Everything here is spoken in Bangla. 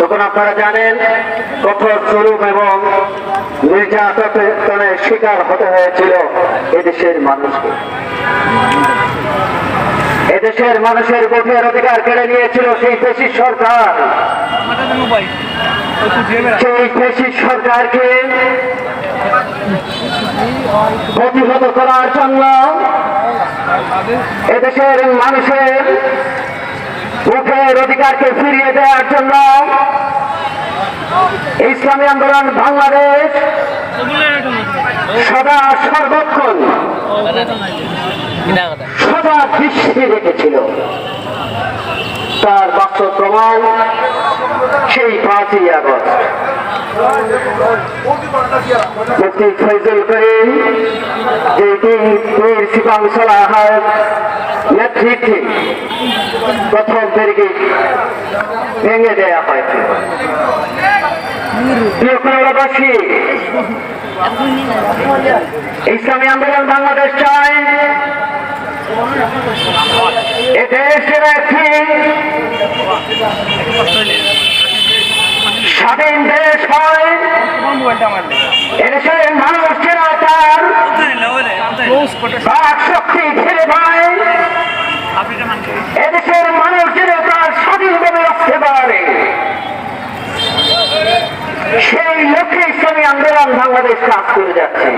তখন আপনারা জানেন, কঠোর এবং নির্যাতনের শিকার হতে হয়েছিল এদেশের মানুষকে। এদেশের মানুষের ভোটের অধিকার কেড়ে নিয়েছিল সেই পেশি সরকার। সেই পেশি সরকারকে প্রতিহত করার জন্য এদেশের মানুষের ভোটের অধিকারকে ফিরিয়ে দেওয়ার জন্য ইসলামী আন্দোলন বাংলাদেশ সদা সর্বক্ষণ সদা দৃষ্টি রেখেছিল। তার বাস্তব প্রমাণ সেই পাঁচই আগস্ট। মুফতি ফৈজুল করিম যে পীর সিপাং সালাহার নেতৃত্বে ব্যারিকেড ভেঙে দেওয়া হয়েছে। প্রিয় কলকাতাবাসী ইসলামী আন্দোলন বাংলাদেশ চায়। স্বাধীন দেশ হয়। এদেশের মানুষ সেই লক্ষ্যে ইসলামী আন্দোলন বাংলাদেশ কাজ করে যাচ্ছে।